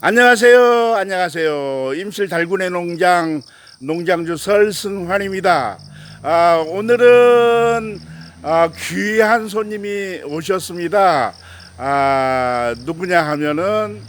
안녕하세요. 안녕하세요. 임실 달군의 농장 농장주 설승환입니다. 아, 오늘은 아, 귀한 손님이 오셨습니다. 아, 누구냐 하면은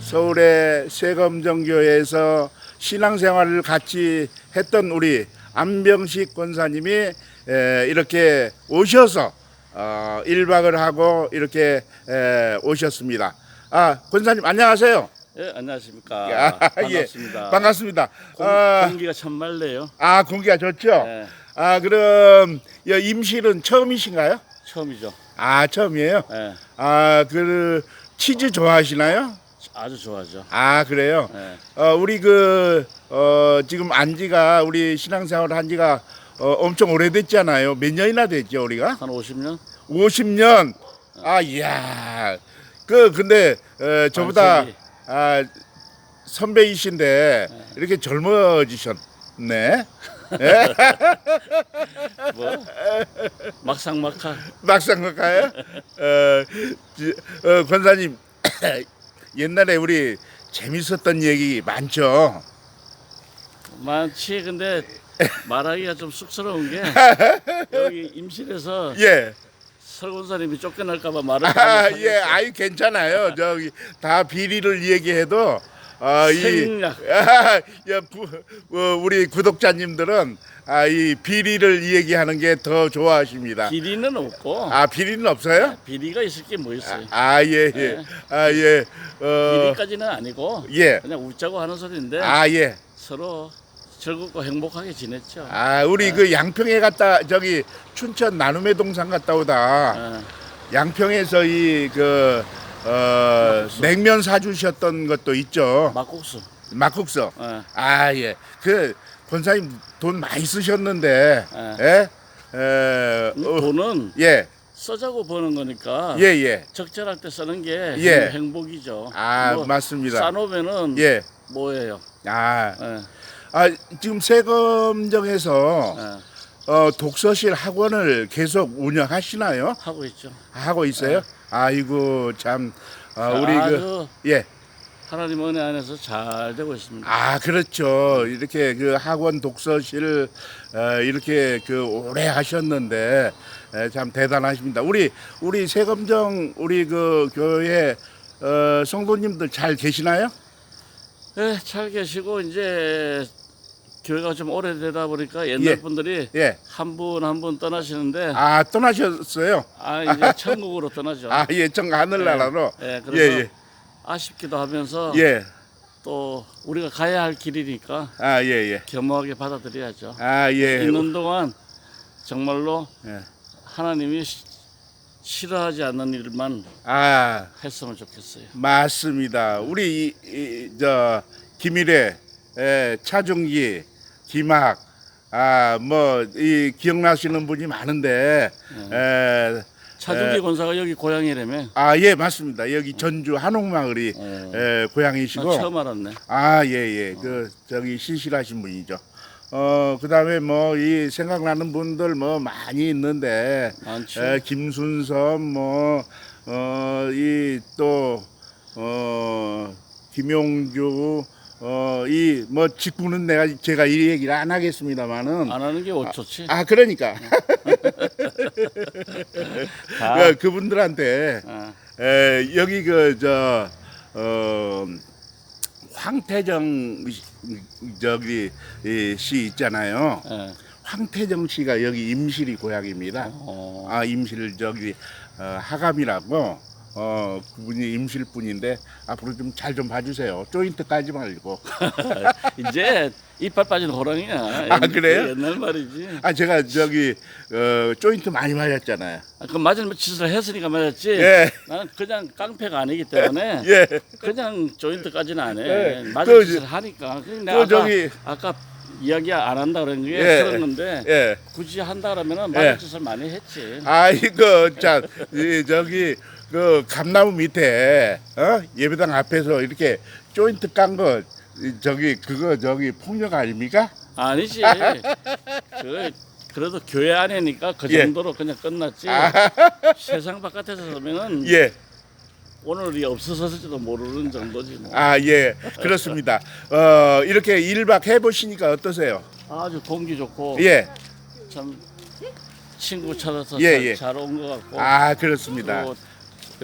서울의 세검정교회에서 신앙생활을 같이 했던 우리 안병식 권사님이 에, 이렇게 오셔서 어, 1박을 하고 이렇게 에, 오셨습니다. 아, 권사님 안녕하세요. 예, 안녕하십니까. 아, 반갑습니다. 예, 반갑습니다. 공, 아, 공기가 참 맑네요. 아, 공기가 좋죠? 예, 아, 그럼 여 임실은 처음이신가요? 처음이죠. 아, 처음이에요? 예, 아, 그 치즈 좋아하시나요? 아주 좋아하죠. 아, 그래요? 예, 어, 우리 그 어, 지금 안지가 우리 신앙생활 한 지가 어, 엄청 오래됐잖아요. 몇 년이나 됐죠, 우리가? 한 50년? 50년. 아, 이야. 그 근데 어, 저보다 반세기. 아, 선배이신데 이렇게 젊어지셨네. 예? 뭐 막상 막하. 막상 그럴까요? 어, 지- 어, 권사님 옛날에 우리 재밌었던 얘기 많죠. 많지. 근데 말하기가 좀 쑥스러운 게 여기 임실에서 예. 설권사님이 쫓겨날까봐 말을 아, 못 예. 아유 괜찮아요. 저기 다 비리를 얘기해도 아, 이 생략. 아, 야, 구, 어, 우리 구독자님들은 아, 이 비리를 얘기하는 게 더 좋아하십니다. 비리는 없고 아, 비리는 없어요? 비리가 있을 게 뭐 있어요. 아, 예, 예. 네. 아, 예. 어, 비리까지는 아니고 예. 그냥 웃자고 하는 소리인데 아, 예. 서로 즐겁고 행복하게 지냈죠. 아, 우리 그 양평에 갔다 저기 춘천 나눔의 동산 갔다 오다 예. 양평에서 이 그 어, 냉면 사주셨던 것도 있죠. 막국수. 막국수. 예. 아, 예. 그 권사님 돈 많이 쓰셨는데. 예. 예? 에, 음, 어, 돈은 예. 써자고 버는 거니까 예, 예. 적절할 때 쓰는 게 예. 행- 행복이죠. 아, 뭐 맞습니다. 싸놓으면은 예. 뭐예요? 아, 예, 아 지금 세검정에서 예, 어, 독서실 학원을 계속 운영하시나요? 하고 있죠. 하고 있어요? 아이고 참 아, 우리 그 아주 예. 하나님 은혜 안에서 잘 되고 있습니다. 아 그렇죠. 이렇게 그 학원 독서실 어, 이렇게 그 오래 하셨는데 에, 참 대단하십니다. 우리 우리 세검정 우리 그 교회 어, 성도님들 잘 계시나요? 예, 잘 계시고 이제 교회가 좀 오래되다 보니까 옛날 예. 분들이 예. 한 분 한 분 떠나시는데 아 떠나셨어요? 아 이제 천국으로 떠나죠. 아 예, 정 하늘나라로. 예, 그래서 예, 아쉽기도 하면서 예. 예. 또 우리가 가야 할 길이니까 아 예, 예. 겸허하게 받아들여야죠. 아 예. 있는 동안 정말로 예. 하나님이 시- 싫어하지 않는 일만 아 했으면 좋겠어요. 맞습니다. 우리 이, 이, 저 김일애, 에, 차중기, 김학, 아뭐 이 기억나시는 분이 많은데, 에, 차준기 에. 권사가 여기 고향이라며. 아 예 맞습니다. 여기 전주 한옥마을이 어. 에, 나 고향이시고, 처음 알았네. 아 예 예, 그 저기 신실하신 분이죠. 어 그 다음에 뭐 이 생각나는 분들 뭐 많이 있는데, 많죠. 에, 김순섭 뭐이또 어 김용주 어 이 뭐 직구는 내가 제가 이 얘기를 안 하겠습니다만은 안 하는 게 좋지. 아 그러니까 다. 그, 그분들한테 어, 에, 여기 그 저 어, 황태정 시- 저기 이, 씨 있잖아요. 예. 황태정 씨가 여기 임실이 고향입니다. 어, 아 임실 저기 어, 하감이라고 어 그분이 임실 분인데 앞으로 좀 잘 좀 봐주세요. 조인트 까지 말고. 이제 이빨 빠진 호랑이야. 아, 그래요? 옛날 말이지. 아 제가 저기 어 조인트 많이 맞았잖아요. 아, 그 맞은 짓을 했으니까 맞았지. 예. 나는 그냥 깡패가 아니기 때문에 예. 그냥 조인트까지는 안 해. 예. 맞은 그 짓을 하니까. 그냥 내가 그 아까, 저기- 아까 이야기 안 한다 그런 게 예. 그랬는데 예. 굳이 한다 그러면은 맞은 예. 짓을 많이 했지. 아이고 참 이, 저기 그 감나무 밑에 어 예배당 앞에서 이렇게 조인트 깐 거 저기 그거 저기 폭력 아닙니까? 아니지. 그 그래도 교회 안에니까 그 예. 정도로 그냥 끝났지. 아, 세상 바깥에서 보면은 예. 오늘이 없어졌을지도 모르는 정도지 뭐. 아, 예. 그렇습니다. 어, 이렇게 1박 해 보시니까 어떠세요? 아주 공기 좋고 예. 참 친구 찾아서 예, 예. 잘 온 것 같고 아, 그렇습니다. 또, 또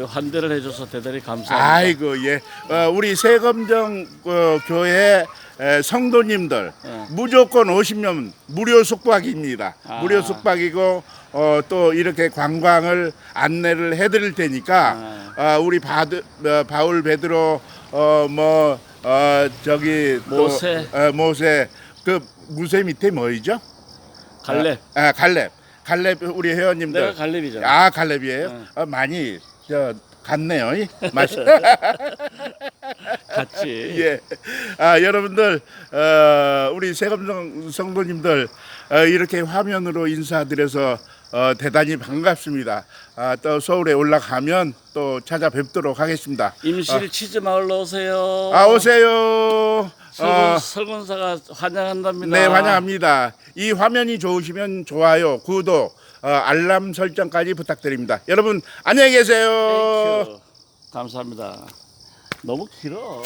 환대를 해줘서 대단히 감사합니다. 아이고 예 어, 우리 세검정 어, 교회 에, 성도님들 예. 무조건 오시면 무료 숙박입니다 아. 무료 숙박이고 어, 또 이렇게 관광을 안내를 해드릴 테니까 어, 우리 바드, 어, 바울 베드로 어 뭐 어, 저기 또, 모세. 어, 모세 그 무세 밑에 뭐이죠? 갈렙. 아 갈렙 갈렙 우리 회원님들 내가 갈렙이잖아. 아 갈렙이에요? 응. 어, 많이 저 같네요. 이 맛이. 같이. 예. 아 여러분들 어, 우리 세검성 성도님들 어, 이렇게 화면으로 인사드려서 어, 대단히 반갑습니다. 아, 또 서울에 올라가면 또 찾아뵙도록 하겠습니다. 임실 치즈 마을로 오세요. 아 오세요. 어, 설군사가 환영한답니다. 네 환영합니다. 이 화면이 좋으시면 좋아요, 구독, 어, 알람 설정까지 부탁드립니다. 여러분 안녕히 계세요. 감사합니다. 너무 길어.